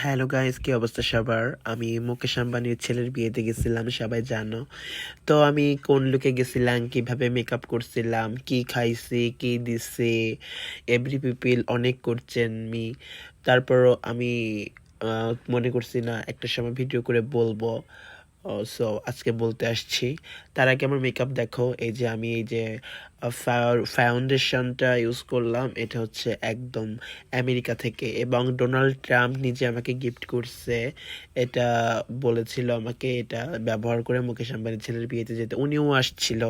Hello guys, কি অবস্থা সবার? আমি মুকেশ আম্বানির ছেলের বিয়েতে গেছিলাম, সবাই জানো। তো আমি কোন লুকে গেছিলাম, কীভাবে মেকআপ করছিলাম, কি খাইছি, কি দিছি এভরি পিপিল অনেক করছেন মি। তারপরও আমি মনে করছি না, একটা সময় ভিডিও করে বলব। সো আজকে বলতে আসছি, তার আগে আমার মেকআপ দেখো, এই যে আমি এই যে ফাউন্ডেশনটা ইউজ করলাম, এটা হচ্ছে একদম আমেরিকা থেকে এবং ডোনাল্ড ট্রাম্প নিজে আমাকে গিফট করছে, এটা বলেছিল আমাকে, এটা ব্যবহার করে মুকেশ আম্বানির ছেলের বিয়েতে যেতে, উনিও আসছিল,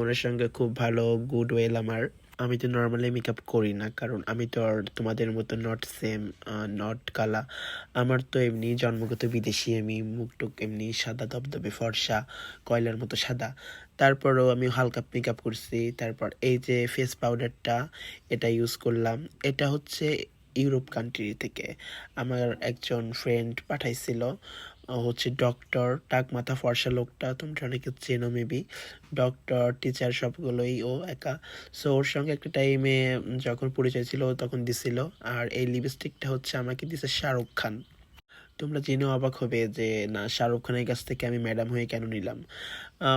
ওনার সঙ্গে খুব ভালো গুড ওয়েল আমার। আমি তো নর্মালি মেকআপ করি না, কারণ আমি তো আর তোমাদের মতো নট সেম নট কালা। আমার তো এমনি জন্মগত বিদেশি, আমি মুখটুক এমনি সাদা দবদবে ফর্সা, কয়লার মতো সাদা। তারপরও আমি হালকা মেকআপ করছি, তারপর এই যে ফেস পাউডারটা এটা ইউজ করলাম। এটা হচ্ছে ইউরোপ কান্ট্রি থেকে। আমার একজন ফ্রেন্ড পাঠাইছিল হচ্ছে ডক্টর টাক মাথা ফর্সা লোকটা, তোমরা অনেকে চেনো মেবি ডক্টর টিচার সবগুলোই ও একা। সো ওর সঙ্গে একটা টাইমে যখন পরিচয় ছিল তখন দিছিল। আর এই লিপস্টিকটা হচ্ছে আমাকে দিছে শাহরুখ খান। তোমরা জেনেও অবাক হবে যে, না, শাহরুখ খানের কাছ থেকে আমি ম্যাডাম হয়ে কেন নিলাম?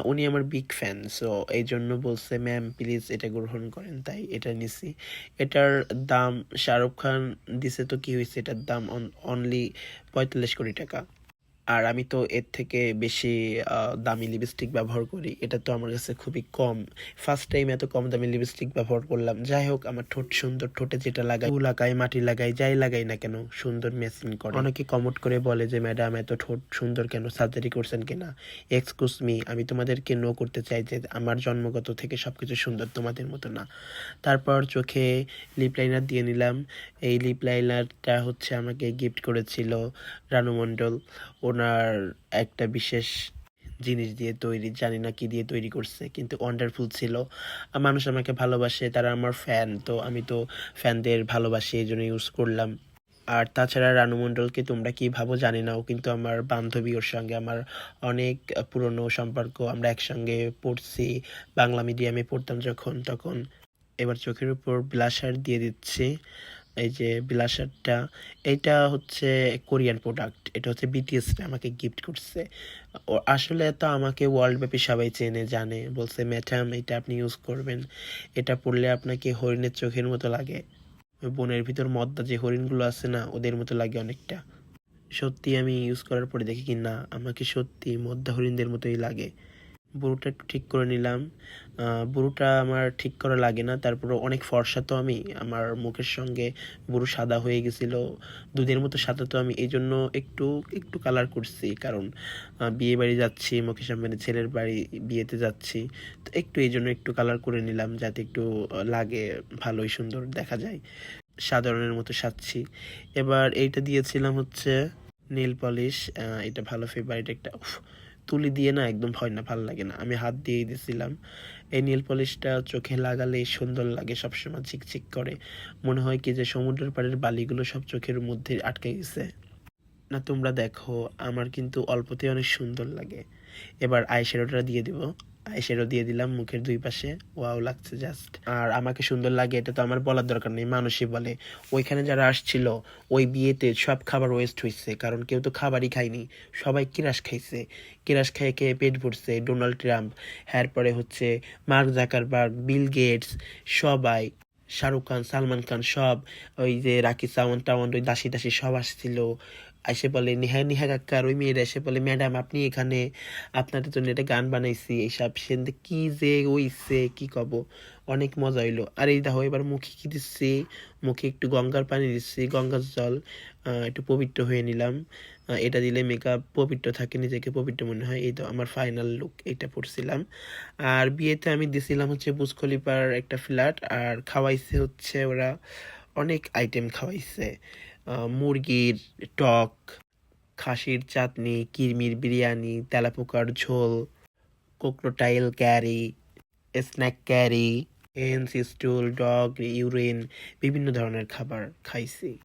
উনি আমার বিগ ফ্যান সো এই জন্য বলছে ম্যাম প্লিজ এটা গ্রহণ করেন। তাই এটা নিছি। এটার দাম শাহরুখ খান দিছে তো কি হয়েছে এটার দাম অনলি পঁয়তাল্লিশ কোটি টাকা। আর আমি তো এর থেকে বেশি দামি লিপস্টিক ব্যবহার করি। এটা তো আমার কাছে খুবই কম। ফার্স্ট টাইম এত কম দামি লিপস্টিক ব্যবহার করলাম। যাই হোক, আমার ঠোঁট সুন্দর, ঠোঁটে যেটা লাগাই লাগাই মাটি লাগাই, যাই লাগাই না কেন, সুন্দর ম্যাচিং করে। অনেকে কমেন্ট করে বলে যে ম্যাডাম এত ঠোঁট সুন্দর কেন? সার্জারি করছেন কিনা? এক্সকিউজ মি আমি তোমাদেরকে নো করতে চাই যে, আমার জন্মগত থেকে সব কিছু সুন্দর তোমাদের মতো না। তারপর চোখে লিপ লাইনার দিয়ে নিলাম। এই লিপ লাইনারটা হচ্ছে আমাকে গিফট করেছিল রানু মণ্ডল ওনার একটা বিশেষ জিনিস দিয়ে তৈরি, জানি না কি দিয়ে তৈরি করছে, কিন্তু ওয়ান্ডারফুল ছিল। মানুষ আমাকে ভালোবাসে, তারা আমার ফ্যান তো আমি তো ফ্যানদের ভালোবাসি, এই জন্য ইউজ করলাম। আর তাছাড়া রানু মণ্ডলকে তোমরা কি ভাবো জানি না, ও কিন্তু আমার বান্ধবী, ওর সঙ্গে আমার অনেক পুরনো সম্পর্ক, আমরা একসঙ্গে পড়ছি, বাংলা মিডিয়ামে পড়তাম যখন, তখন। এবার চোখের উপর ব্লাশার দিয়ে দিচ্ছি। এই যে ব্লাশারটা এটা হচ্ছে কোরিয়ান প্রোডাক্ট, এটা হচ্ছে বিটিএস আমাকে গিফট করছে। আসলে তো আমাকে ওয়ার্ল্ড ব্যাপী সবাই চেনে, জানে, বলছে, ম্যাডাম, এটা আপনি ইউজ করবেন। এটা পড়লে আপনাকে হরিণের চোখের মতো লাগে। ওই বনের ভিতর মদ্দা যে হরিণগুলো আছে না, ওদের মতো লাগে অনেকটা। সত্যি আমি ইউজ করার পরে দেখি কি না, আমাকে সত্যি মদ্দা হরিণদের মতোই লাগে। বুড়োটা একটু ঠিক করে নিলাম। বুড়োটা আমার ঠিক করা লাগে না তারপরে অনেক ফর্সা তো আমি। আমার মুখের সঙ্গে বুড়ো সাদা হয়ে গেছিল। দুধের মতো সাদা তো আমি এই জন্য একটু একটু কালার করছি। কারণ বিয়ে বাড়ি যাচ্ছি মুকেশ আম্বানির ছেলের বাড়ি বিয়েতে যাচ্ছি। তো একটু এই জন্য একটু কালার করে নিলাম যাতে একটু লাগে ভালোই সুন্দর দেখা যায়। সাধারণের মতো সাজছি। এবার এইটা দিয়েছিলাম হচ্ছে নীল পলিশ এটা ভালো ফেভারিট একটা তুলি দিয়ে না একদম হয় না, ভালো লাগে না। আমি হাত দিয়েই দিয়েছিলাম এই নীল পলিশটা চোখে লাগালে সুন্দর লাগে, সবসময় ঝিকঝিক করে। মনে হয় কি যে সমুদ্রের পাড়ের বালিগুলো সব চোখের মধ্যে আটকে গেছে। না, তোমরা দেখো, আমার কিন্তু অল্পতে অনেক সুন্দর লাগে। এবার আইশ্যাডোটা দিয়ে দিব। আইশ্যাডো দিয়ে দিলাম মুখের দুই পাশে। ওয়াও লাগছে জাস্ট আর আমাকে সুন্দর লাগে, এটা তো আমার বলার দরকার নেই, মানুষই বলে। ওইখানে যারা আসছিল, ওই বিয়েতে সব খাবার ওয়েস্ট হয়েছে কারণ কেউ তো খাবারই খায়নি। সবাই কিরাস খাইছে। কিরাস খেয়ে খেয়ে পেট ভরছে, ডোনাল্ড ট্রাম্প, এরপরে হচ্ছে মার্ক জাকারবার্গ, বিল গেটস, সবাই। শাহরুখ খান, সালমান খান সব ওই যে রাকি সাওয়ান টাওয়ান ওই দাসি দাসি সব আসছিল। এসে বলে, নেহা নেহা কাকার ওই মেয়েরা এসে বলে, ম্যাডাম, আপনি এখানে, আপনাদের জন্য এটা গান বানাইছি। এইসব সে কি যে ওইছে কি কব? অনেক মজা হইল আর এই দেখো, এবার মুখে কি দিচ্ছি? মুখে একটু গঙ্গার পানি দিচ্ছি, গঙ্গার জল একটু পবিত্র হয়ে নিলাম। এটা দিলে মেকআপ পবিত্র থাকে, নিজেকে পবিত্র মনে হয়। এই তো আমার ফাইনাল লুক এটা পড়ছিলাম আর বিয়েতে আমি দিছিলাম হচ্ছে বুজ খলিফার একটা ফ্ল্যাট আর খাওয়াইছে হচ্ছে ওরা অনেক আইটেম খাওয়াইছে। মুরগির টক, খাসির চাটনি, কিরমির বিরিয়ানি, তেলাপোকার ঝোল কোকরোটাইল curry snake curry hens stool dog urine বিভিন্ন ধরনের খাবার খাইছি।